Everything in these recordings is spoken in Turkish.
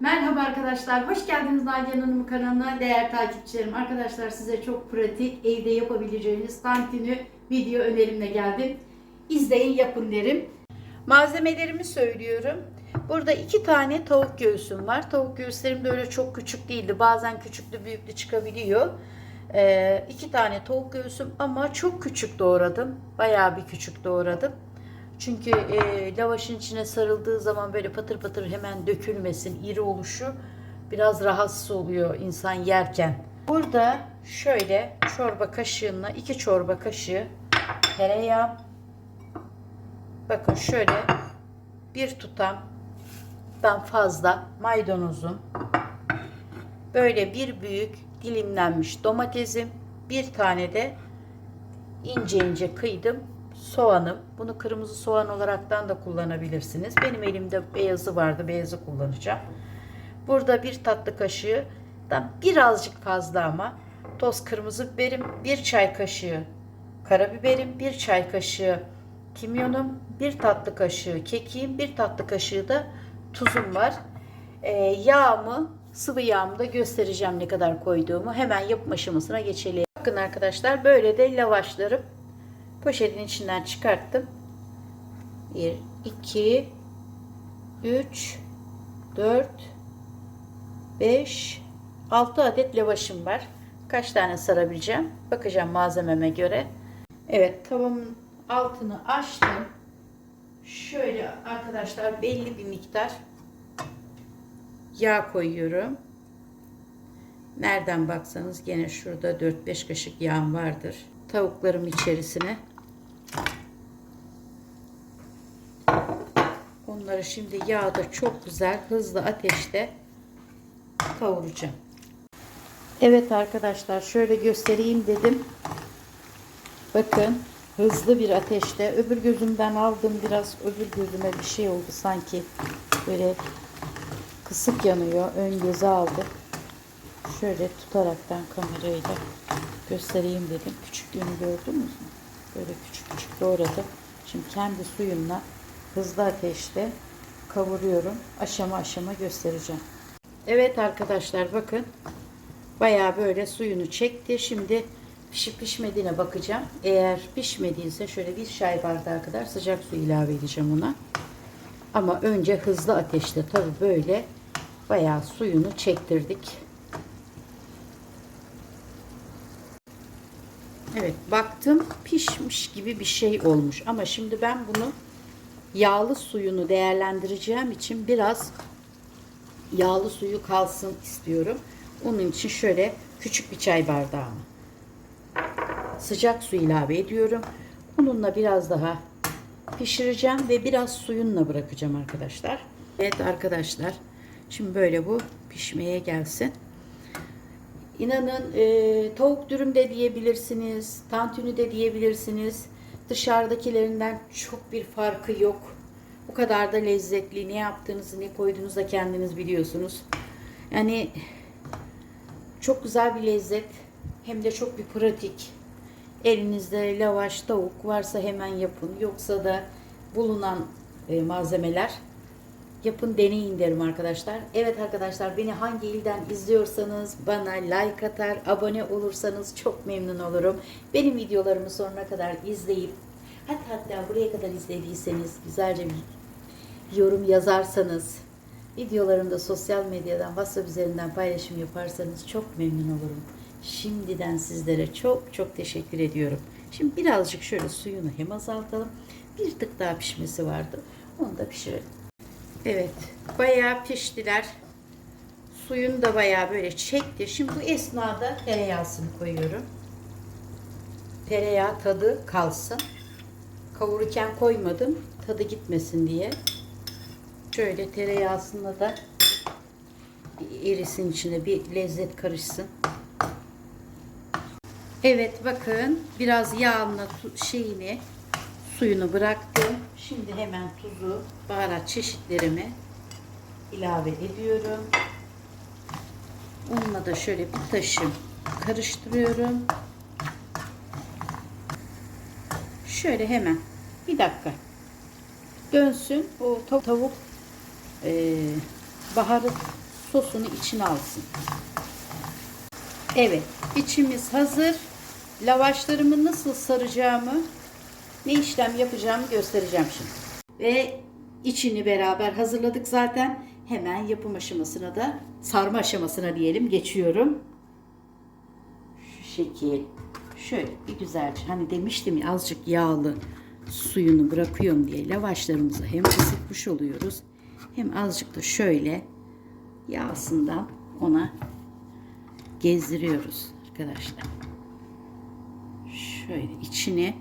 Merhaba arkadaşlar, hoş geldiniz Nagihan Hanım kanalına değerli takipçilerim. Arkadaşlar size çok pratik, evde yapabileceğiniz tantuni video önerimle geldim. İzleyin, yapın derim. Malzemelerimi söylüyorum. Burada iki tane tavuk göğsüm var. Tavuk göğüslerim de öyle çok küçük değildi. Bazen küçüklü büyüklü çıkabiliyor. Ee, iki tane tavuk göğsüm ama çok küçük doğradım. Bayağı bir küçük doğradım. Çünkü e, lavaşın içine sarıldığı zaman böyle patır patır hemen dökülmesin, iri oluşu biraz rahatsız oluyor insan yerken. Burada şöyle çorba kaşığına iki çorba kaşığı tereyağı. Bakın şöyle bir tutamdan fazla maydanozum. Böyle bir büyük dilimlenmiş domatesim. Bir tane de ince ince kıydım soğanım. Bunu kırmızı soğan olaraktan da kullanabilirsiniz. Benim elimde beyazı vardı. Beyazı kullanacağım. Burada bir tatlı kaşığı da birazcık fazla ama toz kırmızı biberim, bir çay kaşığı karabiberim, bir çay kaşığı kimyonum, bir tatlı kaşığı kekiğim, bir tatlı kaşığı da tuzum var. Ee, yağımı, sıvı yağımı da göstereceğim ne kadar koyduğumu. Hemen yapım aşamasına geçelim. Bakın arkadaşlar böyle de lavaşlarım poşetin içinden çıkarttım. 1, 2, 3, 4, 5, 6 adet lavaşım var. Kaç tane sarabileceğim? Bakacağım malzememe göre. Evet tavamın altını açtım. Şöyle arkadaşlar belli bir miktar yağ koyuyorum. Nereden baksanız gene şurada 4-5 kaşık yağım vardır. Tavuklarım içerisine Onları şimdi yağda çok güzel hızlı ateşte kavuracağım. Evet arkadaşlar şöyle göstereyim dedim. Bakın hızlı bir ateşte öbür gözümden aldım biraz öbür gözüme bir şey oldu sanki böyle kısık yanıyor ön göze aldı. Şöyle tutaraktan kamerayı da göstereyim dedim. Küçüklüğünü gördünüz mü? Böyle küçük küçük doğradım. Şimdi kendi suyumla hızlı ateşte kavuruyorum. Aşama aşama göstereceğim. Evet arkadaşlar bakın. Bayağı böyle suyunu çekti. Şimdi pişip pişmediğine bakacağım. Eğer pişmediyse şöyle bir çay bardağı kadar sıcak su ilave edeceğim ona. Ama önce hızlı ateşte tabi böyle bayağı suyunu çektirdik. Evet baktım pişmiş gibi bir şey olmuş. Ama şimdi ben bunu yağlı suyunu değerlendireceğim için biraz yağlı suyu kalsın istiyorum. Onun için şöyle küçük bir çay bardağı sıcak su ilave ediyorum. Bununla biraz daha pişireceğim ve biraz suyunla bırakacağım arkadaşlar. Evet arkadaşlar şimdi böyle bu pişmeye gelsin. İnanın e, tavuk dürüm de diyebilirsiniz, tantuni de diyebilirsiniz. Dışarıdakilerinden çok bir farkı yok. O kadar da lezzetli. Ne yaptığınızı, ne koyduğunuzu da kendiniz biliyorsunuz. Yani çok güzel bir lezzet. Hem de çok bir pratik. Elinizde lavaş, tavuk varsa hemen yapın. Yoksa da bulunan e, malzemeler yapın deneyin derim arkadaşlar. Evet arkadaşlar beni hangi ilden izliyorsanız bana like atar, abone olursanız çok memnun olurum. Benim videolarımı sonuna kadar izleyip hatta hatta buraya kadar izlediyseniz güzelce bir yorum yazarsanız videolarımda sosyal medyadan WhatsApp üzerinden paylaşım yaparsanız çok memnun olurum. Şimdiden sizlere çok çok teşekkür ediyorum. Şimdi birazcık şöyle suyunu hem azaltalım. Bir tık daha pişmesi vardı. Onu da pişirelim. Evet. Bayağı piştiler. Suyunu da bayağı böyle çekti. Şimdi bu esnada tereyağısını koyuyorum. Tereyağı tadı kalsın. Kavururken koymadım. Tadı gitmesin diye. Şöyle tereyağısında da erisin içine bir lezzet karışsın. Evet bakın biraz yağını şeyini suyunu bıraktım. Şimdi hemen tuzu, baharat çeşitlerimi ilave ediyorum. Onunla da şöyle bir taşım karıştırıyorum. Şöyle hemen bir dakika dönsün. O tavuk e, baharat sosunu içine alsın. Evet, içimiz hazır. Lavaşlarımı nasıl saracağımı, ne işlem yapacağımı göstereceğim şimdi. Ve içini beraber hazırladık zaten. Hemen yapım aşamasına da sarma aşamasına diyelim geçiyorum. Şu şekil. Şöyle bir güzelce hani demiştim ya azıcık yağlı suyunu bırakıyorum diye lavaşlarımızı hem ısıtmış oluyoruz hem azıcık da şöyle yağsından ona gezdiriyoruz arkadaşlar. Şöyle içine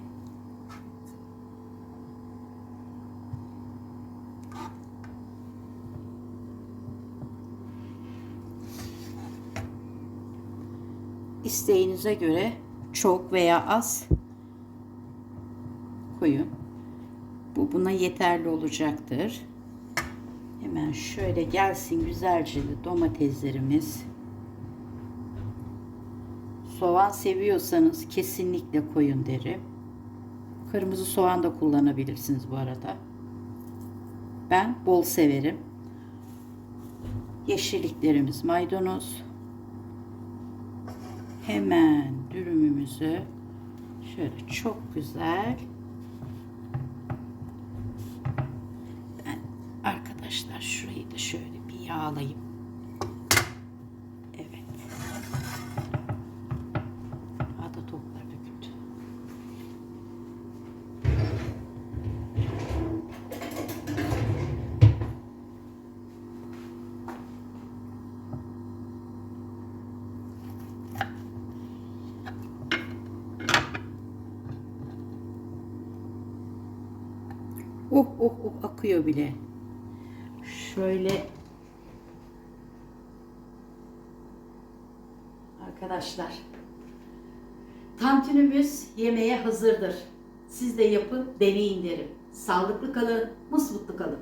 isteğinize göre çok veya az koyun. Bu buna yeterli olacaktır. Hemen şöyle gelsin güzelce domateslerimiz. Soğan seviyorsanız kesinlikle koyun derim. Kırmızı soğan da kullanabilirsiniz bu arada. Ben bol severim. Yeşilliklerimiz maydanoz. Hemen dürümümüzü şöyle çok güzel arkadaşlar şurayı da şöyle bir yağlayayım. Oh oh oh akıyor bile. Şöyle Arkadaşlar tantunimiz yemeğe hazırdır. Siz de yapın, deneyin derim. Sağlıklı kalın, mutlu kalın.